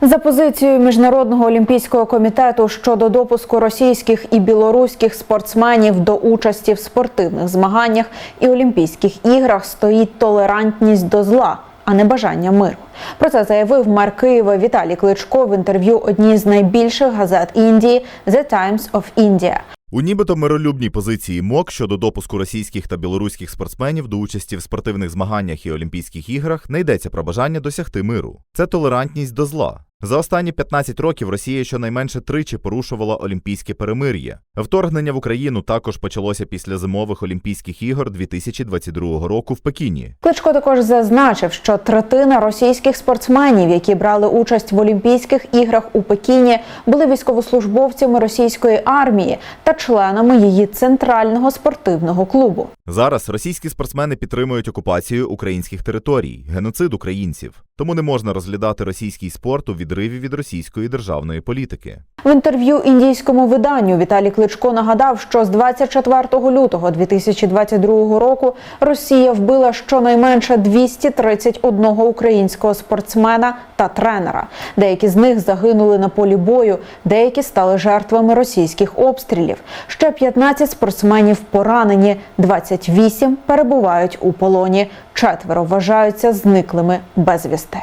За позицією міжнародного олімпійського комітету щодо допуску російських і білоруських спортсменів до участі в спортивних змаганнях і Олімпійських іграх стоїть толерантність до зла, а не бажання миру. Про це заявив мер Києва Віталій Кличко в інтерв'ю одній з найбільших газет Індії The Times of India. У нібито миролюбній позиції МОК щодо допуску російських та білоруських спортсменів до участі в спортивних змаганнях і Олімпійських іграх не йдеться про бажання досягти миру. Це толерантність до зла. За останні 15 років Росія щонайменше тричі порушувала олімпійське перемир'я. Вторгнення в Україну також почалося після зимових Олімпійських ігор 2022 року в Пекіні. Кличко також зазначив, що третина російських спортсменів, які брали участь в Олімпійських іграх у Пекіні, були військовослужбовцями російської армії та членами її центрального спортивного клубу. Зараз російські спортсмени підтримують окупацію українських територій, геноцид українців. Тому не можна розглядати російський спорт у відриві від російської державної політики. В інтерв'ю індійському виданню Віталій Кличко нагадав, що з 24 лютого 2022 року Росія вбила щонайменше 231 українського спортсмена та тренера. Деякі з них загинули на полі бою, деякі стали жертвами російських обстрілів. Ще 15 спортсменів поранені, 28 перебувають у полоні. Четверо вважаються зниклими безвісти.